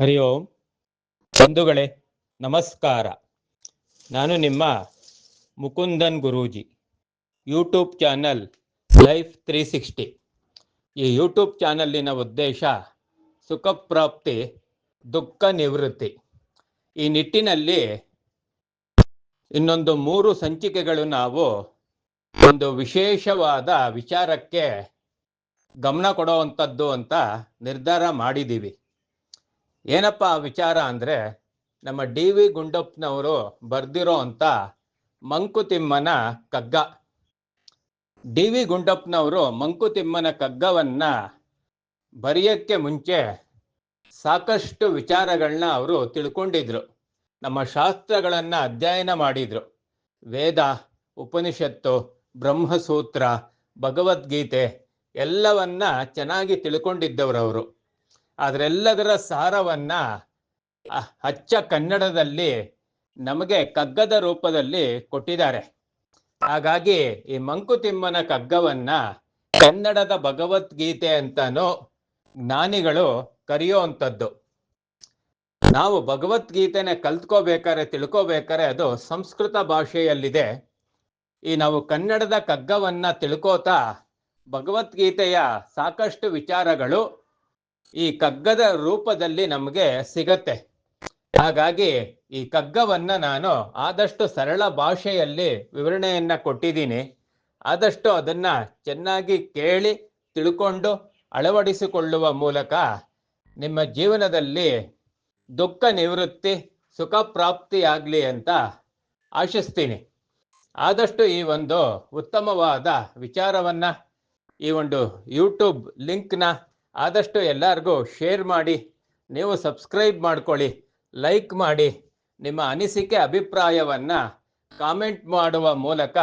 ಹರಿ ಓಂ. ಬಂಧುಗಳೇ, ನಮಸ್ಕಾರ. ನಾನು ನಿಮ್ಮ Mukundan Guruji. YouTube channel life three sixty. ಈ ಯೂಟ್ಯೂಬ್ ಚಾನಲ್ಲಿನ ಉದ್ದೇಶ ಸುಖಪ್ರಾಪ್ತಿ, ದುಃಖ ನಿವೃತ್ತಿ. ಈ ನಿಟ್ಟಿನಲ್ಲಿ ಇನ್ನೊಂದು ಮೂರು ಸಂಚಿಕೆಗಳು ನಾವು ಒಂದು ವಿಶೇಷವಾದ ವಿಚಾರಕ್ಕೆ ಗಮನ ಕೊಡುವಂಥದ್ದು ಅಂತ ನಿರ್ಧಾರ ಮಾಡಿದ್ದೀವಿ. ಏನಪ್ಪ ಆ ವಿಚಾರ ಅಂದರೆ ನಮ್ಮ ಡಿ ವಿ ಗುಂಡಪ್ಪನವರು ಬರೆದಿರೋ ಅಂಥ ಮಂಕುತಿಮ್ಮನ ಕಗ್ಗ. ಡಿ ವಿ ಗುಂಡಪ್ಪನವರು ಮಂಕುತಿಮ್ಮನ ಕಗ್ಗವನ್ನ ಬರೆಯೋಕ್ಕೆ ಮುಂಚೆ ಸಾಕಷ್ಟು ವಿಚಾರಗಳನ್ನ ಅವರು ತಿಳ್ಕೊಂಡಿದ್ರು. ನಮ್ಮ ಶಾಸ್ತ್ರಗಳನ್ನು ಅಧ್ಯಯನ ಮಾಡಿದ್ರು. ವೇದ, ಉಪನಿಷತ್ತು, ಬ್ರಹ್ಮಸೂತ್ರ, ಭಗವದ್ಗೀತೆ ಎಲ್ಲವನ್ನ ಚೆನ್ನಾಗಿ ತಿಳ್ಕೊಂಡಿದ್ದವರವರು. ಅದರೆಲ್ಲದರ ಸಾರವನ್ನ ಹಚ್ಚ ಕನ್ನಡದಲ್ಲಿ ನಮಗೆ ಕಗ್ಗದ ರೂಪದಲ್ಲಿ ಕೊಟ್ಟಿದ್ದಾರೆ. ಹಾಗಾಗಿ ಈ ಮಂಕುತಿಮ್ಮನ ಕಗ್ಗವನ್ನ ಕನ್ನಡದ ಭಗವದ್ಗೀತೆ ಅಂತಾನು ಜ್ಞಾನಿಗಳು ಕರೆಯುವಂಥದ್ದು. ನಾವು ಭಗವದ್ಗೀತೆನೆ ಕಲ್ತ್ಕೋಬೇಕಾರೆ ತಿಳ್ಕೋಬೇಕಾರೆ ಅದು ಸಂಸ್ಕೃತ ಭಾಷೆಯಲ್ಲಿದೆ. ಈ ನಾವು ಕನ್ನಡದ ಕಗ್ಗವನ್ನ ತಿಳ್ಕೋತಾ ಭಗವದ್ಗೀತೆಯ ಸಾಕಷ್ಟು ವಿಚಾರಗಳು ಈ ಕಗ್ಗದ ರೂಪದಲ್ಲಿ ನಮಗೆ ಸಿಗತ್ತೆ. ಹಾಗಾಗಿ ಈ ಕಗ್ಗವನ್ನ ನಾನು ಆದಷ್ಟು ಸರಳ ಭಾಷೆಯಲ್ಲಿ ವಿವರಣೆಯನ್ನ ಕೊಟ್ಟಿದ್ದೀನಿ. ಆದಷ್ಟು ಅದನ್ನ ಚೆನ್ನಾಗಿ ಕೇಳಿ, ತಿಳ್ಕೊಂಡು, ಅಳವಡಿಸಿಕೊಳ್ಳುವ ಮೂಲಕ ನಿಮ್ಮ ಜೀವನದಲ್ಲಿ ದುಃಖ ನಿವೃತ್ತಿ, ಸುಖ ಪ್ರಾಪ್ತಿಯಾಗಲಿ ಅಂತ ಆಶಿಸ್ತೀನಿ. ಆದಷ್ಟು ಈ ಒಂದು ಉತ್ತಮವಾದ ವಿಚಾರವನ್ನ ಈ ಒಂದು ಯೂಟ್ಯೂಬ್ ಲಿಂಕ್ನ ಆದಷ್ಟು ಎಲ್ಲರಿಗೂ ಶೇರ್ ಮಾಡಿ, ನೀವು ಸಬ್ಸ್ಕ್ರೈಬ್ ಮಾಡ್ಕೊಳ್ಳಿ, ಲೈಕ್ ಮಾಡಿ, ನಿಮ್ಮ ಅನಿಸಿಕೆ, ಅಭಿಪ್ರಾಯವನ್ನ ಕಾಮೆಂಟ್ ಮಾಡುವ ಮೂಲಕ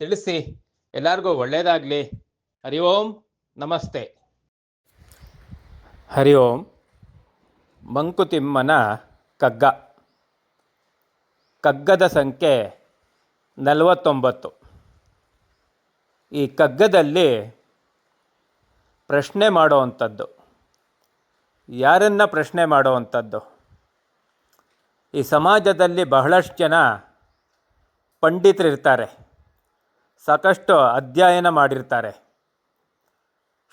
ತಿಳಿಸಿ. ಎಲ್ಲರಿಗೂ ಒಳ್ಳೆಯದಾಗಲಿ ಹರಿ ಓಂ, ನಮಸ್ತೆ. ಹರಿ ಓಂ, ಮಂಕುತಿಮ್ಮನ ಕಗ್ಗ. ಕಗ್ಗದ ಸಂಖ್ಯೆ ನಲವತ್ತೊಂಬತ್ತು. ಈ ಕಗ್ಗದಲ್ಲಿ ಪ್ರಶ್ನೆ ಮಾಡುವಂಥದ್ದು. ಯಾರನ್ನ ಪ್ರಶ್ನೆ ಮಾಡುವಂಥದ್ದು? ಈ ಸಮಾಜದಲ್ಲಿ ಬಹಳಷ್ಟು ಜನ ಪಂಡಿತರಿರ್ತಾರೆ. ಸಾಕಷ್ಟು ಅಧ್ಯಯನ ಮಾಡಿರ್ತಾರೆ.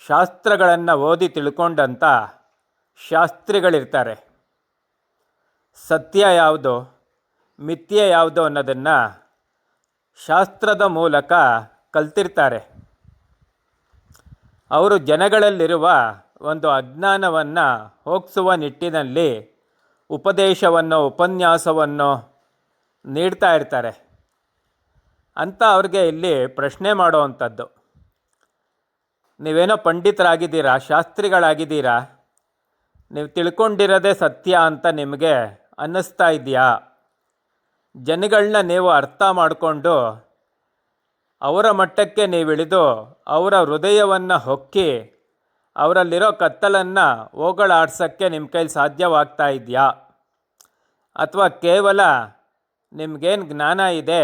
ಶಾಸ್ತ್ರಗಳನ್ನು ಓದಿ ತಿಳ್ಕೊಂಡಂಥ ಶಾಸ್ತ್ರಿಗಳಿರ್ತಾರೆ. ಸತ್ಯ ಯಾವುದು? ಮಿಥ್ಯ ಯಾವುದು ಅನ್ನೋದನ್ನು ಶಾಸ್ತ್ರದ ಮೂಲಕ ಕಲ್ತಿರ್ತಾರೆ. ಅವರು ಜನಗಳಲ್ಲಿರುವ ಒಂದು ಅಜ್ಞಾನವನ್ನು ಹೋಗಿಸುವ ನಿಟ್ಟಿನಲ್ಲಿ ಉಪದೇಶವನ್ನು, ಉಪನ್ಯಾಸವನ್ನು ನೀಡ್ತಾ ಇರ್ತಾರೆ. ಅಂತ ಅವ್ರಿಗೆ ಇಲ್ಲಿ ಪ್ರಶ್ನೆ ಮಾಡುವಂಥದ್ದು. ನೀವೇನೋ ಪಂಡಿತರಾಗಿದ್ದೀರಾ, ಶಾಸ್ತ್ರಿಗಳಾಗಿದ್ದೀರಾ? ನೀವು ತಿಳ್ಕೊಂಡಿರೋದೇ ಸತ್ಯ ಅಂತ ನಿಮಗೆ ಅನ್ನಿಸ್ತಾ ಇದೆಯಾ ಜನಗಳನ್ನ ನೀವು ಅರ್ಥ ಮಾಡಿಕೊಂಡು ಅವರ ಮಟ್ಟಕ್ಕೆ ನೀವಿಳಿದು ಅವರ ಹೃದಯವನ್ನು ಹೊಕ್ಕಿ ಅವರಲ್ಲಿರೋ ಕತ್ತಲನ್ನು ಹೋಗಳಾಡ್ಸೋಕ್ಕೆ ನಿಮ್ಮ ಕೈಲಿ ಸಾಧ್ಯವಾಗ್ತಾ ಇದೆಯಾ? ಅಥವಾ ಕೇವಲ ನಿಮಗೇನು ಜ್ಞಾನ ಇದೆ,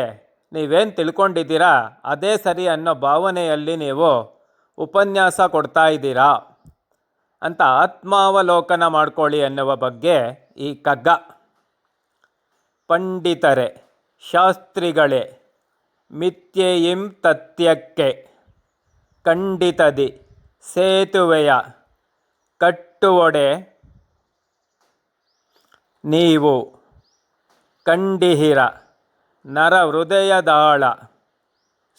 ನೀವೇನು ತಿಳ್ಕೊಂಡಿದ್ದೀರಾ? ಅದೇ ಸರಿ ಅನ್ನೋ ಭಾವನೆಯಲ್ಲಿ ನೀವು ಉಪನ್ಯಾಸ ಕೊಡ್ತಾ ಇದ್ದೀರಾ? ಅಂತ ಆತ್ಮಾವಲೋಕನ ಮಾಡ್ಕೊಳ್ಳಿ ಅನ್ನುವ ಬಗ್ಗೆ ಈ ಕಗ್ಗ. ಪಂಡಿತರೆ, ಶಾಸ್ತ್ರಿಗಳೇ ಮಿಥ್ಯೆಯಿಂ ತತ್ಯಕ್ಕೆ ಖಂಡಿತದಿ. ಸೇತುವೆಯ. ಕಟ್ಟುವೊಡೆ. ನೀವು. ಕಂಡಿಹಿರ. ನರ ಹೃದಯದಾಳ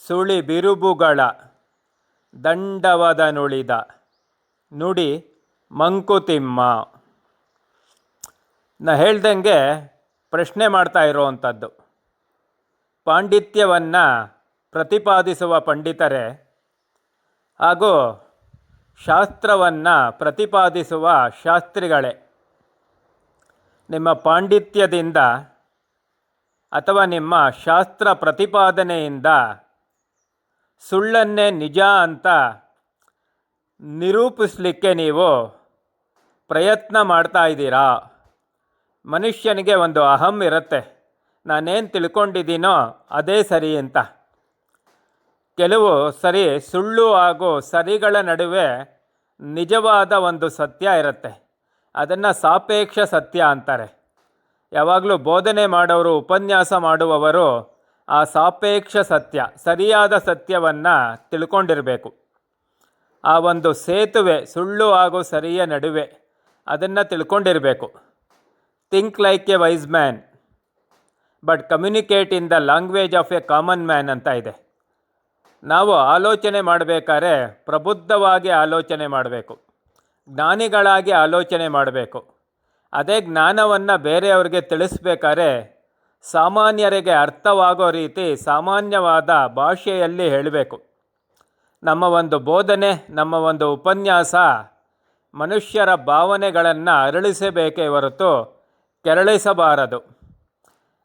ಸುಳಿ ಬಿರುಬುಗಳ ದಂಡವದನುಳಿದ. ನುಡಿ ಮಂಕುತಿಮ್ಮ. ನಾ ಹೇಳ್ದಂಗೆ ಪ್ರಶ್ನೆ ಮಾಡ್ತಾ ಇರುವಂಥದ್ದು. ಪಾಂಡಿತ್ಯವನ್ನು ಪ್ರತಿಪಾದಿಸುವ ಪಂಡಿತರೆ, ಹಾಗೂ ಶಾಸ್ತ್ರವನ್ನು ಪ್ರತಿಪಾದಿಸುವ ಶಾಸ್ತ್ರಿಗಳೇ, ನಿಮ್ಮ ಪಾಂಡಿತ್ಯದಿಂದ ಅಥವಾ ನಿಮ್ಮ ಶಾಸ್ತ್ರ ಪ್ರತಿಪಾದನೆಯಿಂದ ಸುಳ್ಳನ್ನೇ ನಿಜ ಅಂತ ನಿರೂಪಿಸಲಿಕ್ಕೆ ನೀವು ಪ್ರಯತ್ನ ಮಾಡ್ತಾ ಇದ್ದೀರಾ? ಮನುಷ್ಯನಿಗೆ ಒಂದು ಅಹಂ ಇರುತ್ತೆ. ನಾನೇನು ತಿಳ್ಕೊಂಡಿದ್ದೀನೋ ಅದೇ ಸರಿ ಅಂತ. ಕೆಲವು ಸರಿ ಸುಳ್ಳು ಹಾಗೂ ಸರಿಗಳ ನಡುವೆ ನಿಜವಾದ ಒಂದು ಸತ್ಯ ಇರುತ್ತೆ. ಅದನ್ನು ಸಾಪೇಕ್ಷ ಸತ್ಯ ಅಂತಾರೆ. ಯಾವಾಗಲೂ ಬೋಧನೆ ಮಾಡೋರು, ಉಪನ್ಯಾಸ ಮಾಡುವವರು ಆ ಸಾಪೇಕ್ಷ ಸತ್ಯ, ಸರಿಯಾದ ಸತ್ಯವನ್ನು ತಿಳ್ಕೊಂಡಿರಬೇಕು. ಆ ಒಂದು ಸೇತುವೆ ಸುಳ್ಳು ಹಾಗೂ ಸರಿಯ ನಡುವೆ ಅದನ್ನು ತಿಳ್ಕೊಂಡಿರಬೇಕು. Think like a wise man but communicate in the language of a common man ಅಂತ ಇದೆ. ನಾವು ಆಲೋಚನೆ ಮಾಡಬೇಕಾದ್ರೆ ಪ್ರಬುದ್ಧವಾಗಿ ಆಲೋಚನೆ ಮಾಡಬೇಕು. ಜ್ಞಾನಿಗಳಾಗಿ ಆಲೋಚನೆ ಮಾಡಬೇಕು. ಅದೇ ಜ್ಞಾನವನ್ನು ಬೇರೆಯವ್ರಿಗೆ ತಿಳಿಸ್ಬೇಕಾದ್ರೆ ಸಾಮಾನ್ಯರಿಗೆ ಅರ್ಥವಾಗೋ ರೀತಿ ಸಾಮಾನ್ಯವಾದ ಭಾಷೆಯಲ್ಲಿ ಹೇಳಬೇಕು. ನಮ್ಮ ಒಂದು ಬೋಧನೆ, ನಮ್ಮ ಒಂದು ಉಪನ್ಯಾಸ ಮನುಷ್ಯರ ಭಾವನೆಗಳನ್ನು ಅರಳಿಸಬೇಕೇ ಹೊರತು ಕೆರಳಿಸಬಾರದು.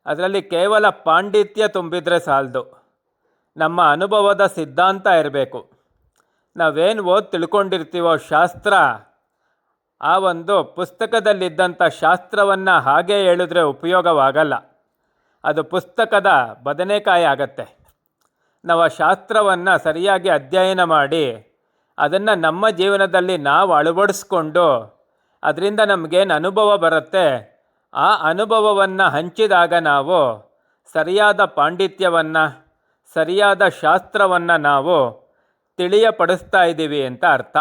ಅದರಲ್ಲಿ ಕೇವಲ ಪಾಂಡಿತ್ಯ ತುಂಬಿದರೆ ಸಾಲದು. ನಮ್ಮ ಅನುಭವದ ಸಿದ್ಧಾಂತ ಇರಬೇಕು. ನಾವೇನು ಓದಿ ತಿಳ್ಕೊಂಡಿರ್ತೀವೋ ಶಾಸ್ತ್ರ, ಆ ಒಂದು ಪುಸ್ತಕದಲ್ಲಿದ್ದಂಥ ಶಾಸ್ತ್ರವನ್ನು ಹಾಗೆ ಹೇಳಿದ್ರೆ ಉಪಯೋಗವಾಗಲ್ಲ. ಅದು ಪುಸ್ತಕದ ಬದನೆಕಾಯಿ ಆಗತ್ತೆ. ನಾವು ಆ ಶಾಸ್ತ್ರವನ್ನು ಸರಿಯಾಗಿ ಅಧ್ಯಯನ ಮಾಡಿ, ಅದನ್ನು ನಮ್ಮ ಜೀವನದಲ್ಲಿ ನಾವು ಅಳವಡಿಸ್ಕೊಂಡು, ಅದರಿಂದ ನಮಗೇನು ಅನುಭವ ಬರುತ್ತೆ ಆ ಅನುಭವವನ್ನು ಹಂಚಿದಾಗ ನಾವು ಸರಿಯಾದ ಪಾಂಡಿತ್ಯವನ್ನು, ಸರಿಯಾದ ಶಾಸ್ತ್ರವನ್ನು ನಾವು ತಿಳಿಯಪಡಿಸ್ತಾ ಇದ್ದೀವಿ ಅಂತ ಅರ್ಥ.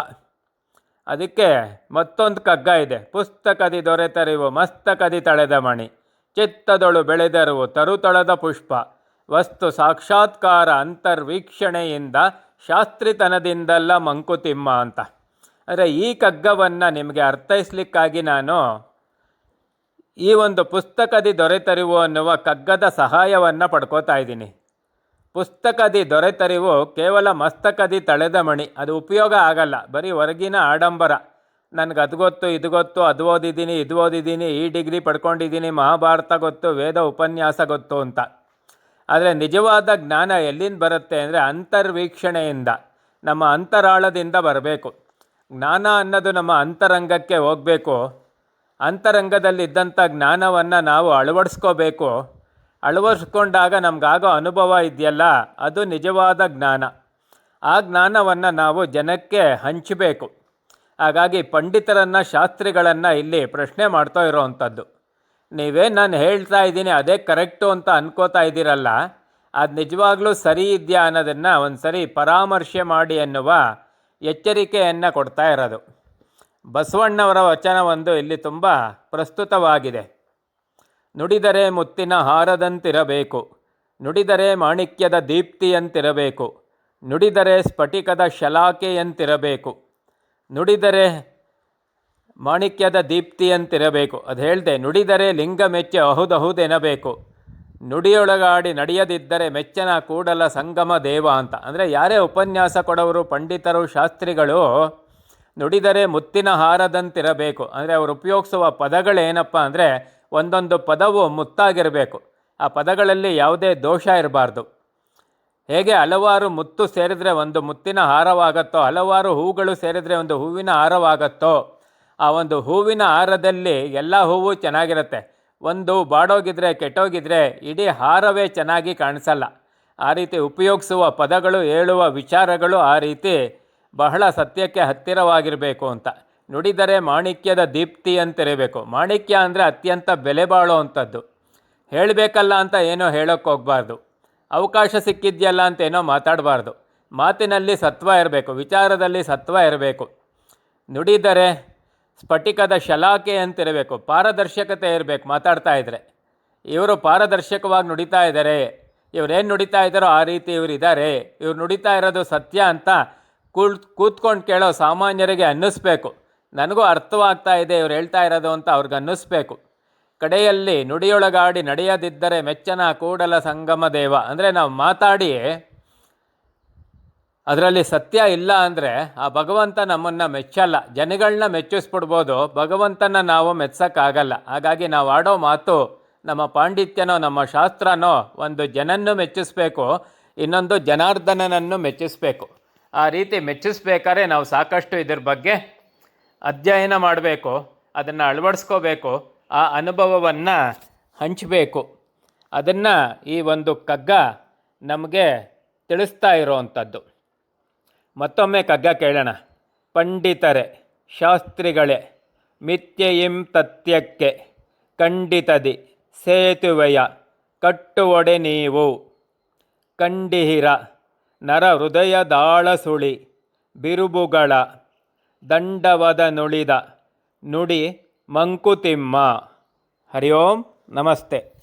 ಅದಕ್ಕೆ ಮತ್ತೊಂದು ಕಗ್ಗ ಇದೆ. ಪುಸ್ತಕದಿ ದೊರೆತರಿವು, ಮಸ್ತಕದಿ ತಳೆದ ಮಣಿ, ಚಿತ್ತದೊಳು ಬೆಳೆದರುವು ತರುತಳದ ಪುಷ್ಪ, ವಸ್ತು ಸಾಕ್ಷಾತ್ಕಾರ ಅಂತರ್ವೀಕ್ಷಣೆಯಿಂದ ಶಾಸ್ತ್ರಿತನದಿಂದಲ್ಲ ಮಂಕುತಿಮ್ಮ ಅಂತ. ಅಂದರೆ ಈ ಕಗ್ಗವನ್ನು ನಿಮಗೆ ಅರ್ಥೈಸ್ಲಿಕ್ಕಾಗಿ ನಾನು ಈ ಒಂದು ಪುಸ್ತಕದಿ ದೊರೆತರಿವು ಅನ್ನುವ ಕಗ್ಗದ ಸಹಾಯವನ್ನು ಪಡ್ಕೋತಾ ಇದ್ದೀನಿ. ಪುಸ್ತಕದಿ ದೊರೆತರಿವು ಕೇವಲ ಮಸ್ತಕದಿ ತಳೆದ ಮಣಿ. ಅದು ಉಪಯೋಗ ಆಗಲ್ಲ. ಬರೀ ಹೊರಗಿನ ಆಡಂಬರ. ನನಗೆ ಅದು ಗೊತ್ತು, ಇದು ಗೊತ್ತು, ಅದು ಓದಿದ್ದೀನಿ, ಇದು ಓದಿದ್ದೀನಿ, ಈ ಡಿಗ್ರಿ ಪಡ್ಕೊಂಡಿದ್ದೀನಿ, ಮಹಾಭಾರತ ಗೊತ್ತು, ವೇದ ಉಪನ್ಯಾಸ ಗೊತ್ತು ಅಂತ. ಆದರೆ ನಿಜವಾದ ಜ್ಞಾನ ಎಲ್ಲಿಂದ ಬರುತ್ತೆ ಅಂದರೆ ಅಂತರ್ವೀಕ್ಷಣೆಯಿಂದ, ನಮ್ಮ ಅಂತರಾಳದಿಂದ ಬರಬೇಕು. ಜ್ಞಾನ ಅನ್ನೋದು ನಮ್ಮ ಅಂತರಂಗಕ್ಕೆ ಹೋಗಬೇಕು. ಅಂತರಂಗದಲ್ಲಿದ್ದಂಥ ಜ್ಞಾನವನ್ನು ನಾವು ಅಳವಡಿಸ್ಕೋಬೇಕು. ಅಳವಡಿಸ್ಕೊಂಡಾಗ ನಮಗಾಗೋ ಅನುಭವ ಇದೆಯಲ್ಲ, ಅದು ನಿಜವಾದ ಜ್ಞಾನ. ಆ ಜ್ಞಾನವನ್ನು ನಾವು ಜನಕ್ಕೆ ಹಂಚಬೇಕು. ಹಾಗಾಗಿ ಪಂಡಿತರನ್ನು, ಶಾಸ್ತ್ರಿಗಳನ್ನು ಇಲ್ಲಿ ಪ್ರಶ್ನೆ ಮಾಡ್ತಾ ಇರೋವಂಥದ್ದು. ನೀವೇ ನಾನು ಹೇಳ್ತಾ ಇದ್ದೀನಿ, ಅದೇ ಕರೆಕ್ಟು ಅಂತ ಅನ್ಕೋತಾ ಇದ್ದೀರಲ್ಲ, ಅದು ನಿಜವಾಗ್ಲೂ ಸರಿ ಇದೆಯಾ ಅನ್ನೋದನ್ನು ಒಂದು ಸರಿ ಪರಾಮರ್ಶೆ ಮಾಡಿ ಎನ್ನುವ ಎಚ್ಚರಿಕೆಯನ್ನು ಕೊಡ್ತಾ ಇರೋದು. ಬಸವಣ್ಣವರ ವಚನವೊಂದು ಇಲ್ಲಿ ತುಂಬ ಪ್ರಸ್ತುತವಾಗಿದೆ. ನುಡಿದರೆ ಮುತ್ತಿನ ಹಾರದಂತಿರಬೇಕು. ನುಡಿದರೆ ಮಾಣಿಕ್ಯದ ದೀಪ್ತಿಯಂತಿರಬೇಕು. ನುಡಿದರೆ ಸ್ಫಟಿಕದ ಶಲಾಕೆಯಂತಿರಬೇಕು. ನುಡಿದರೆ ಮಾಣಿಕ್ಯದ ದೀಪ್ತಿಯಂತಿರಬೇಕು. ಅದು ಹೇಳ್ದೆ, ನುಡಿದರೆ ಲಿಂಗ ಮೆಚ್ಚ ಅಹುದಹುದೆನಬೇಕು. ನುಡಿಯೊಳಗಾಡಿ ನಡೆಯದಿದ್ದರೆ ಮೆಚ್ಚನ ಕೂಡಲ ಸಂಗಮ ದೇವ ಅಂತ. ಅಂದರೆ ಯಾರೇ ಉಪನ್ಯಾಸ ಕೊಡೋರು, ಪಂಡಿತರು, ಶಾಸ್ತ್ರಿಗಳು ನುಡಿದರೆ ಮುತ್ತಿನ ಹಾರದಂತಿರಬೇಕು. ಅಂದರೆ ಅವರು ಉಪಯೋಗಿಸುವ ಪದಗಳೇನಪ್ಪ ಅಂದರೆ ಒಂದೊಂದು ಪದವು ಮುತ್ತಾಗಿರಬೇಕು. ಆ ಪದಗಳಲ್ಲಿ ಯಾವುದೇ ದೋಷ ಇರಬಾರ್ದು. ಹೇಗೆ ಹಲವಾರು ಮುತ್ತು ಸೇರಿದರೆ ಒಂದು ಮುತ್ತಿನ ಹಾರವಾಗತ್ತೋ, ಹಲವಾರು ಹೂಗಳು ಸೇರಿದರೆ ಒಂದು ಹೂವಿನ ಹಾರವಾಗತ್ತೋ, ಆ ಒಂದು ಹೂವಿನ ಹಾರದಲ್ಲಿ ಎಲ್ಲ ಹೂವು ಚೆನ್ನಾಗಿರುತ್ತೆ. ಒಂದು ಬಾಡೋಗಿದ್ರೆ, ಕೆಟ್ಟೋಗಿದ್ರೆ ಇಡೀ ಹಾರವೇ ಚೆನ್ನಾಗಿ ಕಾಣಿಸಲ್ಲ. ಆ ರೀತಿ ಉಪಯೋಗಿಸುವ ಪದಗಳು, ಹೇಳುವ ವಿಚಾರಗಳು ಆ ರೀತಿ ಬಹಳ ಸತ್ಯಕ್ಕೆ ಹತ್ತಿರವಾಗಿರಬೇಕು ಅಂತ. ನುಡಿದರೆ ಮಾಣಿಕ್ಯದ ದೀಪ್ತಿ ಅಂತಿರಬೇಕು. ಮಾಣಿಕ್ಯ ಅಂದರೆ ಅತ್ಯಂತ ಬೆಲೆ ಬಾಳುವಂಥದ್ದು ಹೇಳಬೇಕಲ್ಲ ಅಂತ ಏನೋ ಹೇಳೋಕ್ಕೆ ಹೋಗಬಾರ್ದು. ಅವಕಾಶ ಸಿಕ್ಕಿದೆಯಲ್ಲ ಅಂತ ಏನೋ ಮಾತಾಡಬಾರ್ದು. ಮಾತಿನಲ್ಲಿ ಸತ್ವ ಇರಬೇಕು, ವಿಚಾರದಲ್ಲಿ ಸತ್ವ ಇರಬೇಕು. ನುಡಿದರೆ ಸ್ಫಟಿಕದ ಶಲಾಕೆ ಅಂತಿರಬೇಕು, ಪಾರದರ್ಶಕತೆ ಇರಬೇಕು ಮಾತಾಡ್ತಾ ಇದ್ದರೆ ಇವರು ಪಾರದರ್ಶಕವಾಗಿ ನುಡಿತಾ ಇದ್ದಾರೆ ಇವರೇನು ನುಡಿತಾ ಇದ್ದಾರೋ ಆ ರೀತಿ ಇವರು ಇದ್ದಾರೆ ಇವ್ರು ನುಡಿತಾ ಇರೋದು ಸತ್ಯ ಅಂತ ಕೂಳ್, ಕೂತ್ಕೊಂಡು ಕೇಳೋ ಸಾಮಾನ್ಯರಿಗೆ ಅನ್ನಿಸ್ಬೇಕು. ನನಗೂ ಅರ್ಥವಾಗ್ತಾ ಇದೆ ಇವ್ರು ಹೇಳ್ತಾ ಇರೋದು ಅಂತ ಅವ್ರಿಗೆ ಅನ್ನಿಸ್ಬೇಕು. ಕಡೆಯಲ್ಲಿ ನುಡಿಯೊಳಗಾಡಿ ನಡೆಯದಿದ್ದರೆ ಮೆಚ್ಚನ ಕೂಡಲ ಸಂಗಮ ದೇವ. ಅಂದರೆ ನಾವು ಮಾತಾಡಿ ಅದರಲ್ಲಿ ಸತ್ಯ ಇಲ್ಲ ಅಂದರೆ ಆ ಭಗವಂತ ನಮ್ಮನ್ನು ಮೆಚ್ಚಲ್ಲ. ಜನಗಳನ್ನ ಮೆಚ್ಚಿಸ್ಬಿಡ್ಬೋದು, ಭಗವಂತನ ನಾವು ಮೆಚ್ಚಕ್ಕಾಗಲ್ಲ ಹಾಗಾಗಿ ನಾವು ಆಡೋ ಮಾತು ನಮ್ಮ ಪಾಂಡಿತ್ಯನೋ, ನಮ್ಮ ಶಾಸ್ತ್ರನೋ ಒಂದು ಜನನ್ನು ಮೆಚ್ಚಿಸ್ಬೇಕು, ಇನ್ನೊಂದು ಜನಾರ್ದನನನ್ನು ಮೆಚ್ಚಿಸ್ಬೇಕು. ಆ ರೀತಿ ಮೆಚ್ಚಿಸ್ಬೇಕಾದ್ರೆ ನಾವು ಸಾಕಷ್ಟು ಇದ್ರ ಬಗ್ಗೆ ಅಧ್ಯಯನ ಮಾಡಬೇಕು, ಅದನ್ನು ಅಳವಡಿಸ್ಕೋಬೇಕು, ಆ ಅನುಭವವನ್ನು ಹಂಚಬೇಕು. ಅದನ್ನು ಈ ಒಂದು ಕಗ್ಗ ನಮಗೆ ತಿಳಿಸ್ತಾ ಇರೋವಂಥದ್ದು ಮತ್ತೊಮ್ಮೆ ಕಗ್ಗ ಕೇಳೋಣ. ಪಂಡಿತರೆ, ಶಾಸ್ತ್ರಿಗಳೇ, ಮಿಥ್ಯೆಯಿಂ ತತ್ಯಕ್ಕೆ, ಖಂಡಿತದಿ, ಸೇತುವೆಯ ಕಟ್ಟುವೊಡೆ ನೀವು, ಕಂಡಿಹಿರ ನರ ಹೃದಯದಾಳಸುಳಿ ಬಿರುಬುಗಳ ದಂಡವದ ನುಳಿದ ನುಡಿ ಮಂಕುತಿಮ್ಮ. ಹರಿ ಓಂ ನಮಸ್ತೆ.